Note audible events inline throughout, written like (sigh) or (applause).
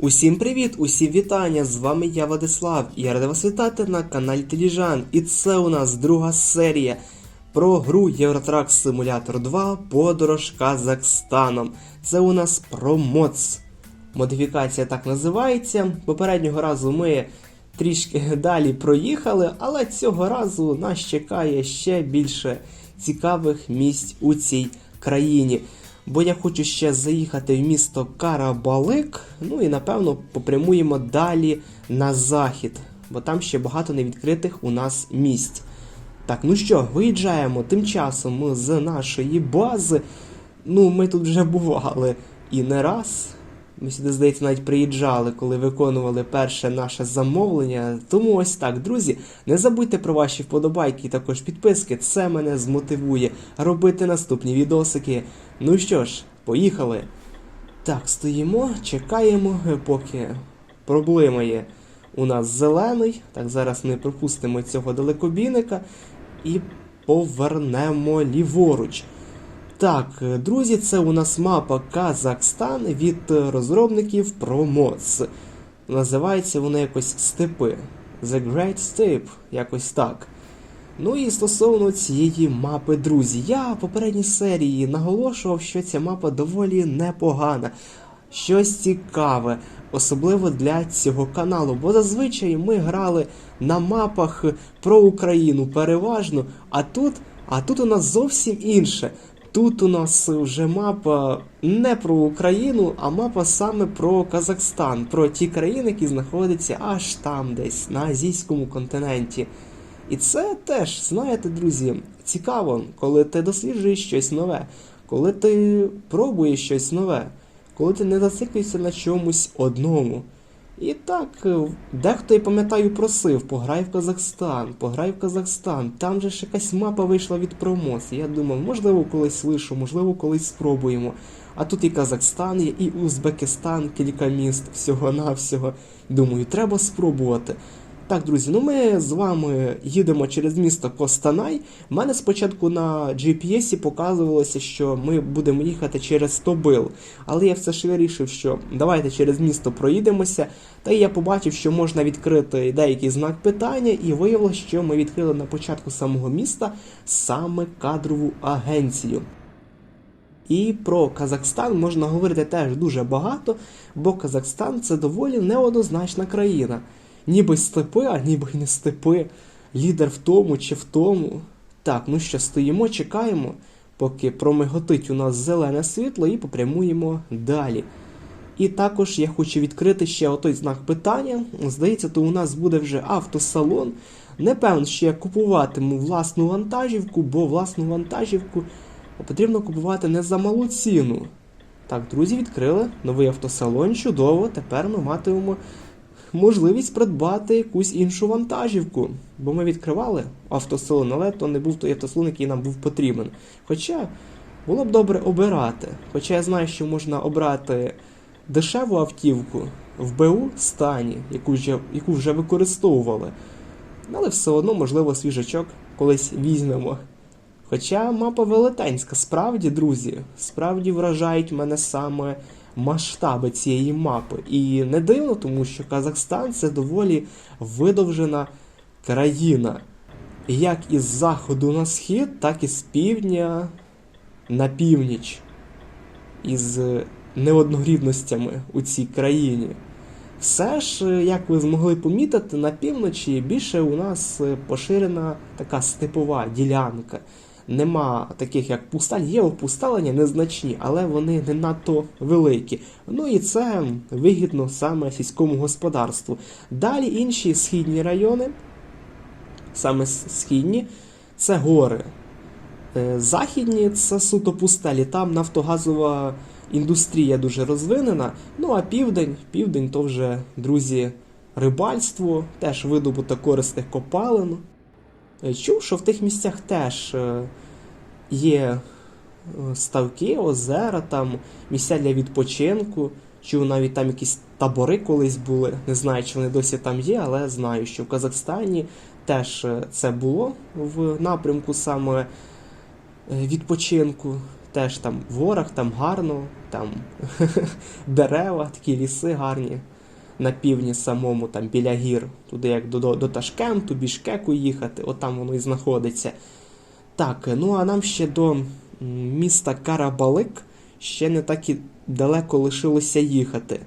Усім привіт, усім вітання! З вами я Владислав і я радий вас вітати на каналі Теліжан. І це у нас друга серія про гру Євротрак Симулятор 2 Подорож Казахстаном. Це у нас про МОЦ. Модифікація так називається. Попереднього разу ми трішки далі проїхали, але цього разу нас чекає ще більше цікавих місць у цій країні. Бо я хочу ще заїхати в місто Карабалик, ну і напевно попрямуємо далі на захід, бо там ще багато невідкритих у нас місць. Так, ну що, виїжджаємо тим часом з нашої бази. Ну, ми тут вже бували і не раз. Ми сюди, здається, навіть приїжджали, коли виконували перше наше замовлення. Тому ось так, друзі, не забудьте про ваші вподобайки і також підписки. Це мене змотивує робити наступні відосики. Ну що ж, поїхали. Так, стоїмо, чекаємо, поки проблема є. У нас зелений. Так, зараз ми пропустимо цього далекобійника і повернемо ліворуч. Так, друзі, це у нас мапа Казахстан від розробників ProMods. Називається вона якось степи. The Great Steppe, якось так. Ну і стосовно цієї мапи, друзі, я в попередній серії наголошував, що ця мапа доволі непогана, щось цікаве, особливо для цього каналу. Бо зазвичай ми грали на мапах про Україну переважно, а тут, а тут у нас зовсім інше. Тут у нас вже мапа не про Україну, а мапа саме про Казахстан, про ті країни, які знаходяться аж там, десь на азійському континенті. І це теж, знаєте, друзі, цікаво, коли ти досліджуєш щось нове, коли ти пробуєш щось нове, коли ти не зациклюєшся на чомусь одному. І так, е, дехто, я пам'ятаю, просив, пограй в Казахстан, пограй в Казахстан. Там же ж якась мапа вийшла від промос. Я думав, можливо, колись слишу, можливо, колись спробуємо. А тут і Казахстан є, і Узбекистан, кілька міст, всього-навсього. Думаю, треба спробувати. Так, друзі, ну ми з вами їдемо через місто Костанай. У мене спочатку на GPS показувалося, що ми будемо їхати через Тобил. Але я все ж вирішив, що давайте через місто проїдемося. Та я побачив, що можна відкрити деякий знак питання, і виявилося, що ми відкрили на початку самого міста саме кадрову агенцію. І про Казахстан можна говорити теж дуже багато, бо Казахстан це доволі неоднозначна країна. Ніби степи, а ніби й не степи. Лідер в тому чи в тому. Так, ну що, стоїмо, чекаємо, поки промиготить у нас зелене світло і попрямуємо далі. І також я хочу відкрити ще отой знак питання. Здається, то у нас буде вже автосалон. Не певно, що я купуватиму власну вантажівку, бо власну вантажівку потрібно купувати не за малу ціну. Так, друзі, відкрили новий автосалон. Чудово. Тепер ми матимемо можливість придбати якусь іншу вантажівку. Бо ми відкривали автосалон, але то не був той автосалон, який нам був потрібен. Хоча було б добре обирати. Хоча я знаю, що можна обрати дешеву автівку в БУ стані, яку вже, яку вже використовували. Але все одно, можливо, свіжачок колись візьмемо. Хоча мапа велетенська, справді, друзі, справді вражають мене саме масштаби цієї мапи. І не дивно, тому що Казахстан це доволі видовжена країна. Як із заходу на схід, так і з півдня на північ. Із неоднорідностями у цій країні. Все ж, як ви змогли помітити, на півночі більше у нас поширена така степова ділянка. Нема таких як пусталь, є опусталення незначні, але вони не надто великі. Ну і це вигідно саме сільському господарству. Далі інші східні райони, саме східні, це гори. Е, Західні це суто пустелі, там нафтогазова індустрія дуже розвинена. Ну а південь, південь то вже, друзі, рибальство, теж видобуток корисних копалин. Е, Чув, що в тих місцях теж е, є е, ставки, озера, там місця для відпочинку. Чув навіть там якісь табори колись були. Не знаю, чи вони досі там є, але знаю, що в Казахстані теж це було в напрямку саме відпочинку. теж там ворог, там гарно, там (laughs) дерева, такі ліси гарні. На півдні самому, там біля гір, туди як до, до, до Ташкенту, Бішкеку їхати, от там воно і знаходиться. Так, ну а нам ще до міста Карабалик ще не так і далеко лишилося їхати.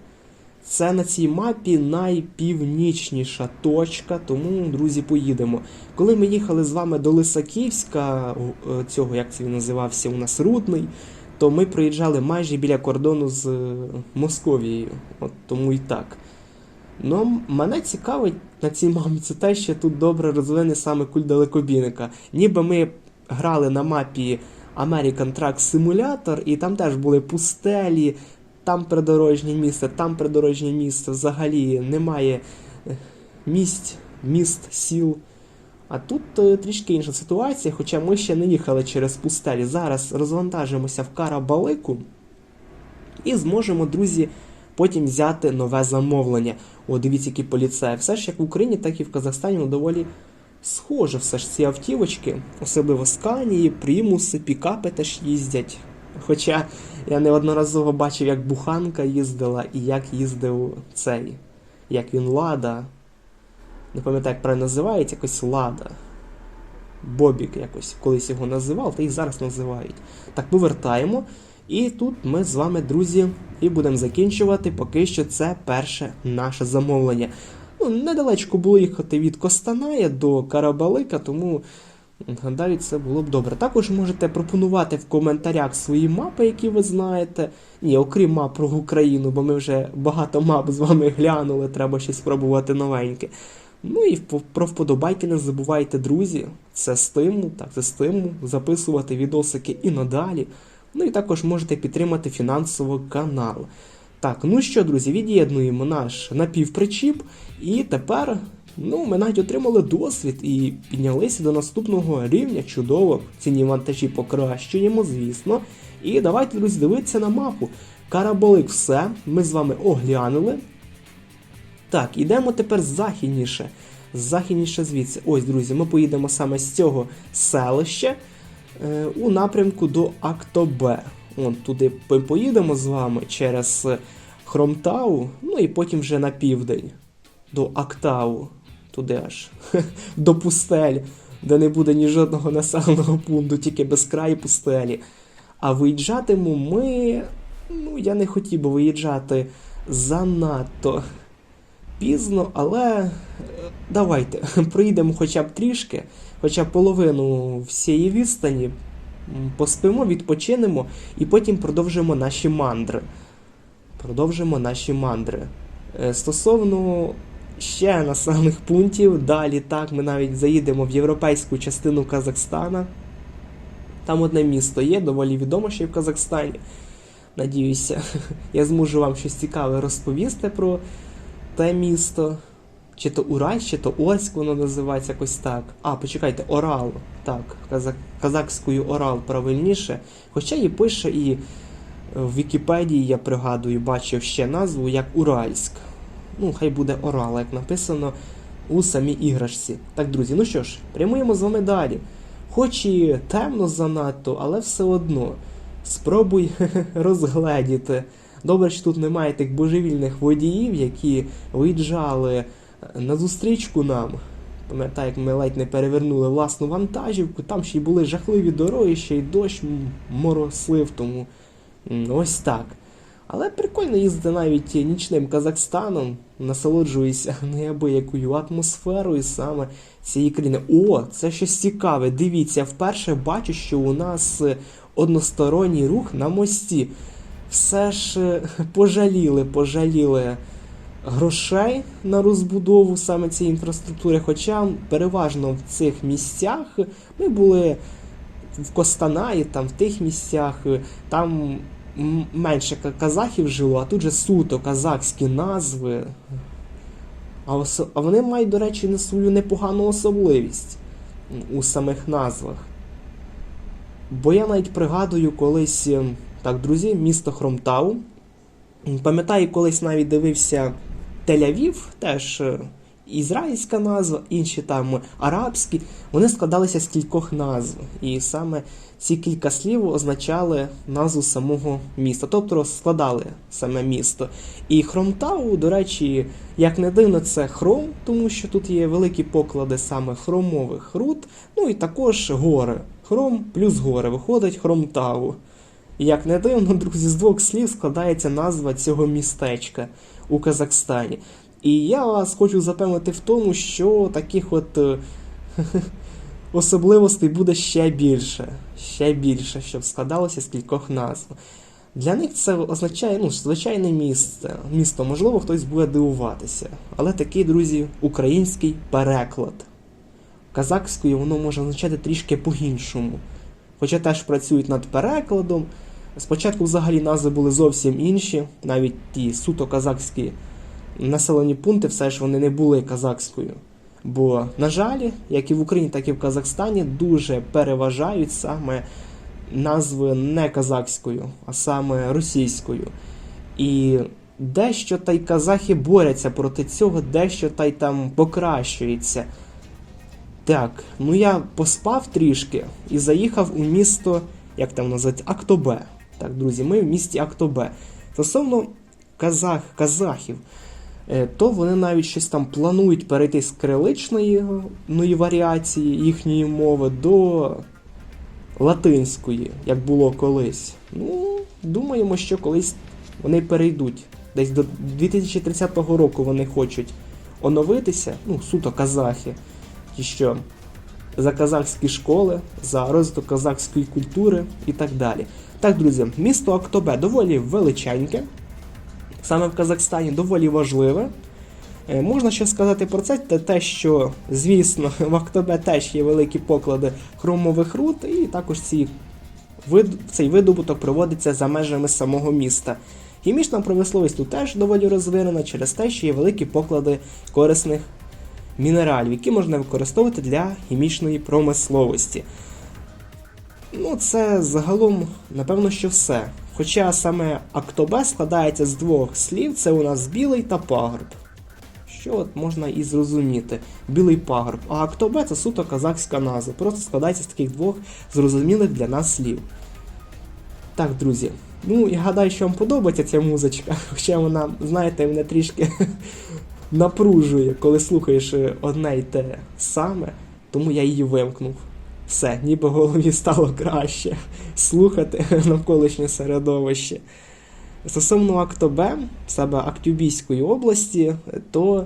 Це на цій мапі найпівнічніша точка, тому, друзі, поїдемо. Коли ми їхали з вами до Лисаківська, е, цього, як це він називався, у нас Рудний, то ми проїжджали майже біля кордону з е, Московією. От тому і так. Ну, мене цікавить на цій мапі те, що тут добре розвинений саме культ далекобійника. Ніби ми грали на мапі American Truck Simulator, і там теж були пустелі, там придорожнє місце, там придорожнє місце. Взагалі немає е, місць, міст, сіл. А тут е, трішки інша ситуація, хоча ми ще не їхали через пустелі. Зараз розвантажимося в Карабалику і зможемо, друзі, потім взяти нове замовлення. О, дивіться, які поліцеї. Все ж як в Україні, так і в Казахстані доволі схоже все ж ці автівочки, особливо сканії, примуси, пікапи теж їздять. Хоча я неодноразово бачив, як буханка їздила і як їздив цей, як він Лада. Не пам'ятаю, як правильно називається, якось Лада. Бобік якось колись його називав, та й зараз називають. Так, повертаємо. І тут ми з вами, друзі, і будемо закінчувати. Поки що це перше наше замовлення. Ну, недалечко було їхати від Костаная до Карабалика, тому гадаю, це було б добре. Також можете пропонувати в коментарях свої мапи, які ви знаєте. Ні, окрім мап про Україну, бо ми вже багато мап з вами глянули, треба щось спробувати новеньке. Ну і про вподобайки не забувайте, друзі. Це стимул, так, це стимул записувати відосики і надалі. Ну і також можете підтримати фінансово канал. Так, ну що, друзі, від'єднуємо наш напівпричіп, і тепер ну, ми навіть отримали досвід і піднялися до наступного рівня. Чудово. Ціні вантажі покращуємо, звісно. І давайте, друзі, дивитися на мапу. Караболик, все, ми з вами оглянули. Так, ідемо тепер західніше. Західніше звідси. Ось, друзі, ми поїдемо саме з цього селища у напрямку до Актобе. Вон туди ми поїдемо з вами через Хромтау, ну і потім вже на південь до Актау. Туди аж (laughs) до пустель, де не буде ні жодного населеного пункту, тільки безкраї пустелі. А виїжджатиму ми. Ну, я не хотів би виїжджати занадто пізно, але е, давайте (laughs) проїдемо хоча б трішки, хоча б половину всієї відстані, поспимо, відпочинемо і потім продовжимо наші мандри. Продовжимо наші мандри. Е, Стосовно ще населених пунктів, далі так, ми навіть заїдемо в європейську частину Казахстана. Там одне місто є, доволі відоме ще й в Казахстані. Надіюся, (laughs) я зможу вам щось цікаве розповісти про те місто. Чи то Ураль, чи то Орськ воно називається якось так. А, почекайте, Орал. Так, казак, казахською Орал правильніше. Хоча і пише і в Вікіпедії, я пригадую, бачив ще назву як Уральськ. Ну, хай буде Орал, як написано у самій іграшці. Так, друзі, ну що ж, прямуємо з вами далі. Хоч і темно занадто, але все одно. Спробуй (laughs) розгледіти. Добре, що тут немає тих божевільних водіїв, які виїжджали на зустрічку нам. Пам'ятаю, як ми ледь не перевернули власну вантажівку, там ще й були жахливі дороги, ще й дощ морослив, тому ось так. Але прикольно їздити навіть нічним Казахстаном, насолоджуюся (laughs) неабиякою атмосферою саме цієї країни. О, це щось цікаве. Дивіться, вперше бачу, що у нас е, односторонній рух на мості. Все ж е, пожаліли, пожаліли грошей на розбудову саме цієї інфраструктури. Хоча переважно в цих місцях ми були в Костанаї, там в тих місцях, е, там менше казахів жило, а тут же суто казахські назви. А, ос- а вони мають, до речі, не свою непогану особливість у самих назвах. Бо я навіть пригадую колись, е, так, друзі, місто Хромтау. Пам'ятаю, колись навіть дивився Тель-Авів, теж е, ізраїльська назва, інші там арабські, вони складалися з кількох назв. І саме ці кілька слів означали назву самого міста, тобто складали саме місто. І Хромтау, до речі, як не дивно, це хром, тому що тут є великі поклади саме хромових руд, ну і також гори. Хром плюс гори виходить Хромтау. Як не дивно, друзі, з двох слів складається назва цього містечка у Казахстані. І я вас хочу запевнити в тому, що таких от е, (laughs) особливостей буде ще більше. Ще більше, щоб складалося з кількох назв. Для них це означає ну, звичайне місце. Місто, можливо, хтось буде дивуватися. Але такий, друзі, український переклад. Казахською воно може означати трішки по-іншому. Хоча теж працюють над перекладом. Спочатку взагалі назви були зовсім інші, навіть ті суто казахські населені пункти, все ж вони не були казахською. Бо, на жаль, як і в Україні, так і в Казахстані дуже переважають саме назви не казахською, а саме російською. І дещо та й казахи борються проти цього, дещо та й там покращується. Так, ну я поспав трішки і заїхав у місто, як там називається, Актобе. Так, друзі, ми в місті Актобе. Стосовно казах, казахів, е, то вони навіть щось там планують перейти з криличної ну, варіації їхньої мови до латинської, як було колись. Ну, думаємо, що колись вони перейдуть. Десь до 2030 року вони хочуть оновитися, ну, суто казахи, ті що за казахські школи, за розвиток казахської культури і так далі. Так, друзі, місто Актобе доволі величеньке, саме в Казахстані доволі важливе. Е, Можна ще сказати про це, те, що, звісно, (laughs) в Актобе теж є великі поклади хромових руд, і також ці, цей видобуток проводиться за межами самого міста. Хімічна промисловість тут теж доволі розвинена через те, що є великі поклади корисних мінералів, які можна використовувати для хімічної промисловості. Ну, це загалом, напевно, що все. Хоча саме Актобе складається з двох слів: це у нас білий та пагорб. Що от можна і зрозуміти. Білий пагорб. А Актобе це суто казахська назва. Просто складається з таких двох зрозумілих для нас слів. Так, друзі. Ну, я гадаю, що вам подобається ця музичка, (laughs) хоча вона, знаєте, мене трішки (laughs) напружує, коли слухаєш одне й те саме, тому я її вимкнув. Все, ніби голові стало краще слухати навколишнє середовище. Стосовно Актобе, себе Актюбійської області, то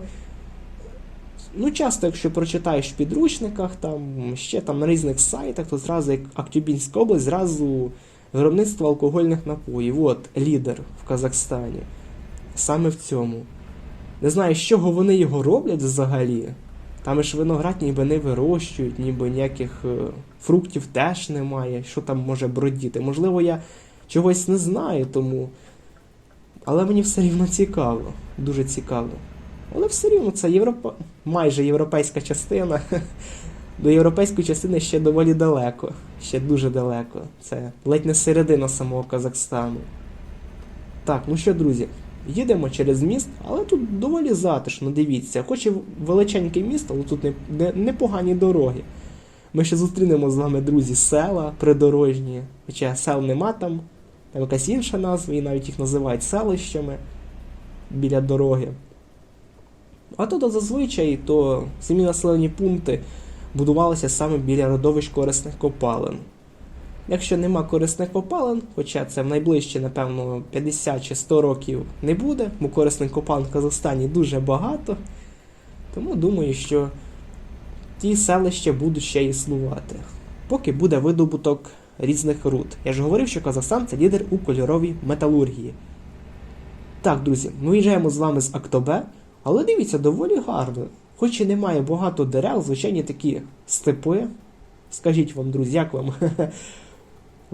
ну, часто, якщо прочитаєш в підручниках, там ще там на різних сайтах, то зразу як Актюбінська область, зразу виробництво алкогольних напоїв. От лідер в Казахстані. Саме в цьому. Не знаю, з чого вони його роблять взагалі. Там ж виноград ніби не вирощують, ніби ніяких е, фруктів теж немає. Що там може бродіти? Можливо, я чогось не знаю, тому. Але мені все рівно цікаво. Дуже цікаво. Але все рівно це Європа... майже європейська частина. (laughs) До європейської частини ще доволі далеко. Ще дуже далеко. Це ледь не середина самого Казахстану. Так, ну що, друзі, їдемо через міст, але тут доволі затишно, дивіться. Хоч і величеньке місто, але тут не, не, непогані дороги. Ми ще зустрінемо з вами, друзі, села придорожні. Хоча сел нема там, там якась інша назва, і навіть їх називають селищами біля дороги. А тут зазвичай то самі населені пункти будувалися саме біля родовищ корисних копалин. Якщо нема корисних копалин, хоча це в найближчі, напевно, 50 чи 100 років не буде, бо корисних копалин в Казахстані дуже багато, тому думаю, що ті селища будуть ще існувати, поки буде видобуток різних руд. Я ж говорив, що Казахстан це лідер у кольоровій металургії. Так, друзі, ми виїжджаємо з вами з Актобе, але дивіться, доволі гарно. Хоч і немає багато дерев, звичайні такі степи. Скажіть вам, друзі, як вам? (laughs)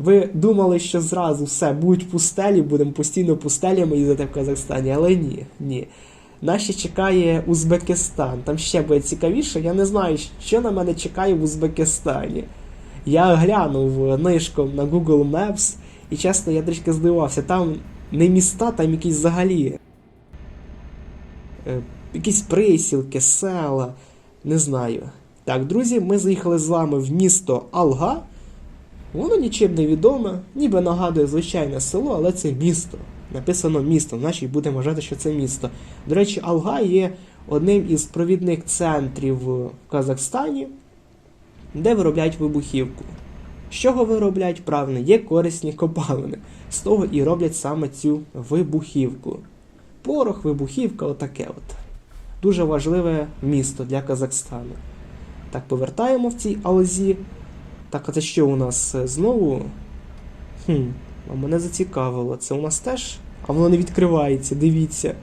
Ви думали, що зразу все, будуть пустелі, будемо постійно пустелями їздити в Казахстані, але ні, ні. Нас ще чекає Узбекистан. Там ще буде цікавіше. Я не знаю, що на мене чекає в Узбекистані. Я глянув нишком на Google Maps, і чесно, я трішки здивувався. Там не міста, там якісь взагалі е, якісь присілки, села, не знаю. Так, друзі, ми заїхали з вами в місто Алга. Воно нічим не відоме, ніби нагадує звичайне село, але це місто. Написано місто, значить будемо вважати, що це місто. До речі, Алга є одним із провідних центрів в Казахстані, де виробляють вибухівку. З чого виробляють? Правильно, є корисні копалини. З того і роблять саме цю вибухівку. Порох, вибухівка, отаке от. Дуже важливе місто для Казахстану. Так, повертаємо в цій Алзі. Так, а це що у нас е, знову? Хм, а мене зацікавило. Це у нас теж. А воно не відкривається, дивіться.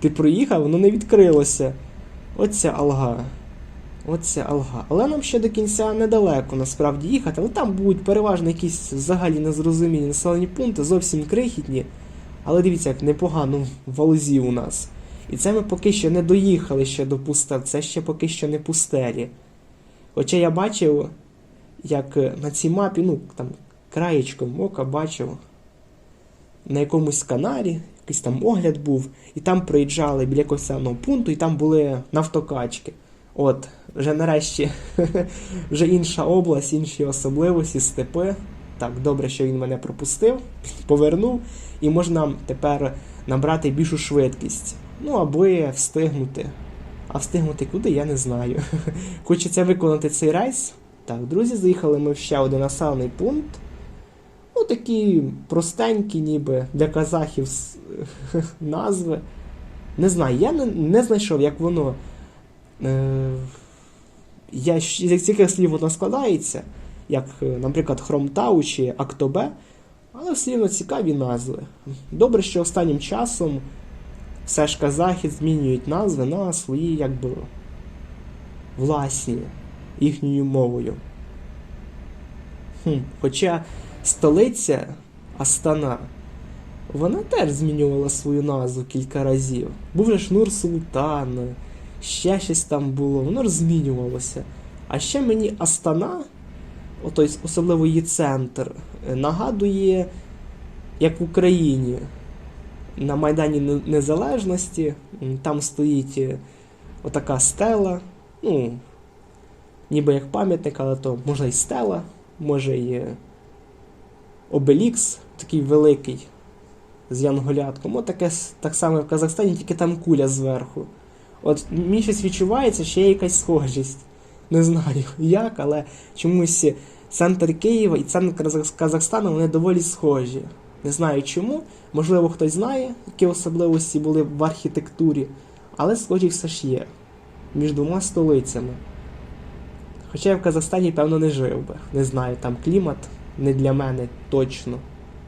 Ти проїхав, воно не відкрилося. Оця алга. Оце алга. Але нам ще до кінця недалеко насправді їхати, але там будуть переважно якісь взагалі незрозумілі населені пункти, зовсім крихітні. Але дивіться, як непогано в Алзі у нас. І це ми поки що не доїхали ще до пустель, це ще поки що не пустелі. Хоча я бачив, як е, на цій мапі, ну там краєчком ока бачив, на якомусь каналі, якийсь там огляд був, і там приїжджали біля якогось населеного пункту, і там були нафтокачки. От, вже нарешті (laughs) вже інша область, інші особливості, степи. Так, добре, що він мене пропустив, (laughs) повернув, і можна тепер набрати більшу швидкість. Ну, аби встигнути. А встигнути куди, я не знаю. (laughs) Хочеться виконати цей рейс. Так, друзі, заїхали ми в ще один населений пункт. Ну, такі простенькі, ніби для казахів (laughs) назви. Не знаю, я не, не знайшов, як воно. Е, я, з яких слів воно складається, як, е, наприклад, Хромтау чи Актобе, але все рівно цікаві назви. Добре, що останнім часом все ж казахи змінюють назви на свої, якби, власні, їхньою мовою. Хм, хоча столиця Астана, вона теж змінювала свою назву кілька разів. Був же ж Нур Султан, ще щось там було, воно ж змінювалося. А ще мені Астана, отой, особливо її центр, нагадує, як в Україні на Майдані Незалежності, там стоїть е, отака стела, ну, ніби як пам'ятник, але то може й стела, може й е, обелікс, такий великий з янголятком. От таке так само в Казахстані, тільки там куля зверху. От мені щось відчувається, що є якась схожість. Не знаю (laughs) як, але чомусь центр Києва і центр Казахстану вони доволі схожі. Не знаю чому. Можливо, хтось знає, які особливості були в архітектурі, але схожі все ж є між двома столицями. Хоча я в Казахстані, певно, не жив би. Не знаю, там клімат не для мене точно.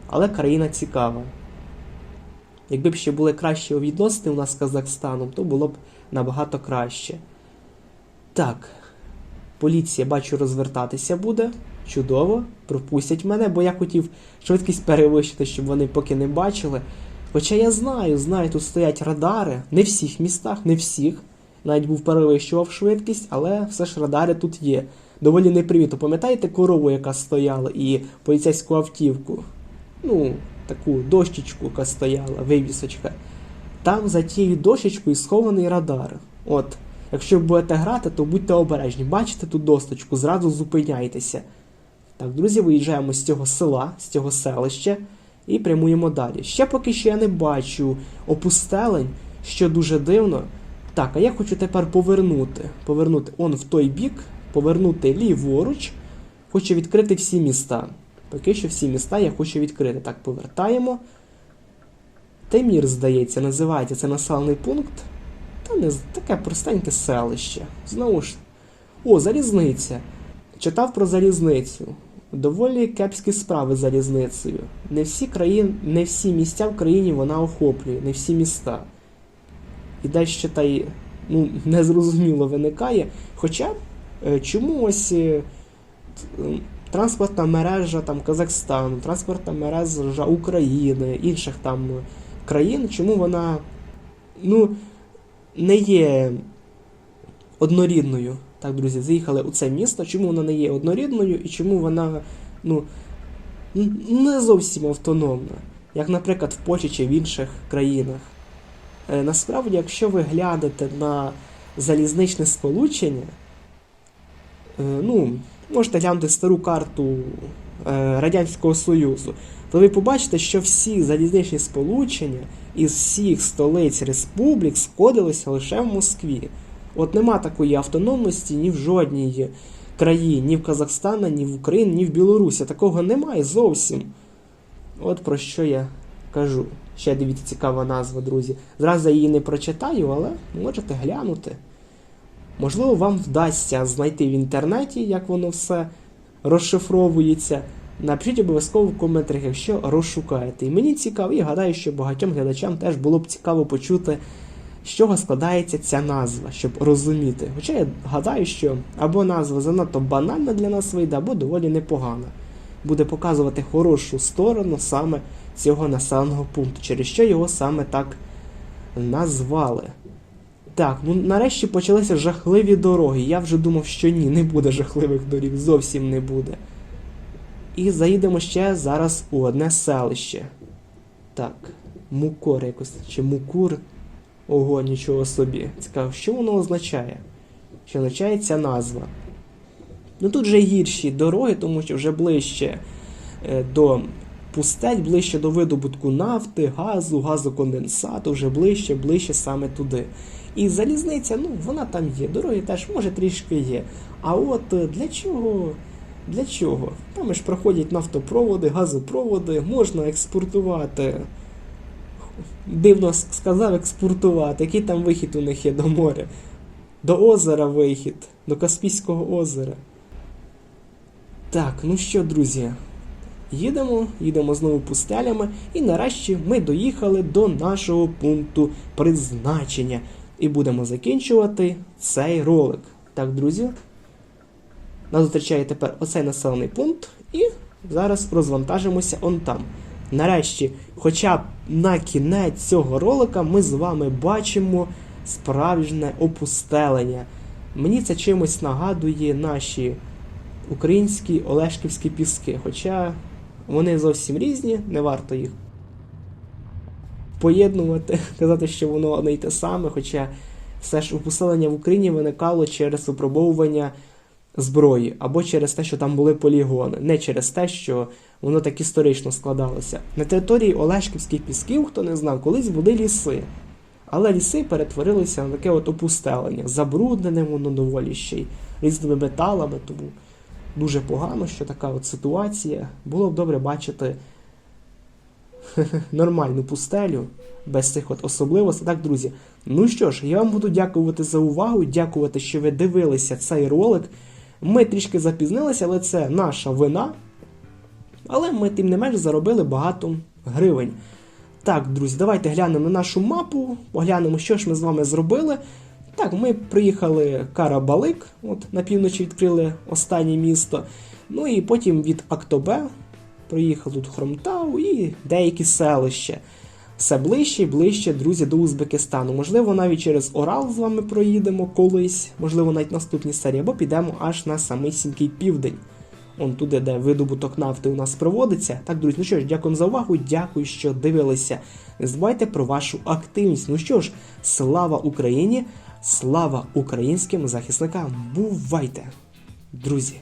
Але країна цікава. Якби б ще були кращі відносини у нас з Казахстаном, то було б набагато краще. Так, поліція, бачу, розвертатися буде. Чудово, пропустять мене, бо я хотів швидкість перевищити, щоб вони поки не бачили. Хоча я знаю, знаю, тут стоять радари, не всіх містах, не всіх. Навіть був перевищував швидкість, але все ж радари тут є. Доволі непривітно. Пам'ятаєте корову, яка стояла, і поліцейську автівку? Ну, таку дощечку, яка стояла, вивісочка. Там за тією дощечкою схований радар. От, якщо будете грати, то будьте обережні. Бачите ту досточку, зразу зупиняйтеся. Так, друзі, виїжджаємо з цього села, з цього селища і прямуємо далі. Ще поки що я не бачу опустелень, що дуже дивно. Так, а я хочу тепер повернути. Повернути он в той бік, повернути ліворуч. Хочу відкрити всі міста. Поки що всі міста я хочу відкрити. Так, повертаємо. Темір, здається, називається це населений пункт. Та не таке простеньке селище. Знову ж. О, залізниця. Читав про залізницю. Доволі кепські справи з залізницею. Не всі країн, не всі місця в країні вона охоплює, не всі міста. І дещо та й ну, незрозуміло виникає. Хоча е, чому ось е, транспортна мережа там, Казахстану, транспортна мережа України, інших там країн, чому вона ну, не є однорідною. Так, друзі, заїхали у це місто. Чому вона не є однорідною і чому вона ну, не зовсім автономна, як, наприклад, в Польщі чи в інших країнах. Е, Насправді, якщо ви глянете на залізничне сполучення, е, ну, можете глянути стару карту е, Радянського Союзу, то ви побачите, що всі залізничні сполучення із всіх столиць республік сходилися лише в Москві. От нема такої автономності ні в жодній країні, ні в Казахстані, ні в Україні, ні в Білорусі. Такого немає зовсім. От про що я кажу. Ще дивіться цікава назва, друзі. Зразу я її не прочитаю, але можете глянути. Можливо, вам вдасться знайти в інтернеті, як воно все розшифровується. Напишіть обов'язково в коментарях, якщо розшукаєте. І мені цікаво, і гадаю, що багатьом глядачам теж було б цікаво почути, з чого складається ця назва, щоб розуміти. Хоча я гадаю, що або назва занадто банальна для нас вийде, або доволі непогана. Буде показувати хорошу сторону саме цього населеного пункту, через що його саме так назвали. Так, ну нарешті почалися жахливі дороги. Я вже думав, що ні, не буде жахливих доріг, зовсім не буде. І заїдемо ще зараз у одне селище. Так, Мукор якось, чи Мукур. Ого, нічого собі. Цікаво, що воно означає? Що означає ця назва? Ну тут вже гірші дороги, тому що вже ближче е, до пустель, ближче до видобутку нафти, газу, газоконденсату, вже ближче, ближче саме туди. І залізниця, ну вона там є. Дороги теж може трішки є. А от е, для чого? Для чого? Там ж проходять нафтопроводи, газопроводи, можна експортувати. Дивно сказав експортувати. Який там вихід у них є до моря? До озера вихід, до Каспійського озера. Так, ну що, друзі, їдемо, їдемо знову пустелями, і нарешті ми доїхали до нашого пункту призначення. І будемо закінчувати цей ролик. Так, друзі, нас зустрічає тепер оцей населений пункт, і зараз розвантажимося он там. Нарешті, хоча б на кінець цього ролика ми з вами бачимо справжнє опустелення. Мені це чимось нагадує наші українські Олешківські піски, хоча вони зовсім різні, не варто їх поєднувати, (laughs) казати, що воно одне й те саме, хоча все ж опустелення в Україні виникало через випробовування зброї, або через те, що там були полігони, не через те, що воно так історично складалося. На території Олешківських пісків, хто не знав, колись були ліси. Але ліси перетворилися на таке от опустелення, забруднене воно доволі ще й різними металами, тому дуже погано, що така от ситуація. Було б добре бачити (laughs) нормальну пустелю без цих от особливостей. Так, друзі. Ну що ж, я вам буду дякувати за увагу, дякувати, що ви дивилися цей ролик. Ми трішки запізнилися, але це наша вина. Але ми, тим не менш, заробили багато гривень. Так, друзі, давайте глянемо на нашу мапу, поглянемо, що ж ми з вами зробили. Так, ми приїхали Карабалик, от на півночі відкрили останнє місто. Ну і потім від Актобе проїхали тут Хромтау і деякі селища. Все ближче і ближче, друзі, до Узбекистану. Можливо, навіть через Орал з вами проїдемо колись, можливо, навіть наступні серії, або підемо аж на самісінький південь. Он туди, де видобуток нафти у нас проводиться. Так, друзі, ну що ж, дякую за увагу, дякую, що дивилися. Не забувайте про вашу активність. Ну що ж, слава Україні, слава українським захисникам. Бувайте, друзі!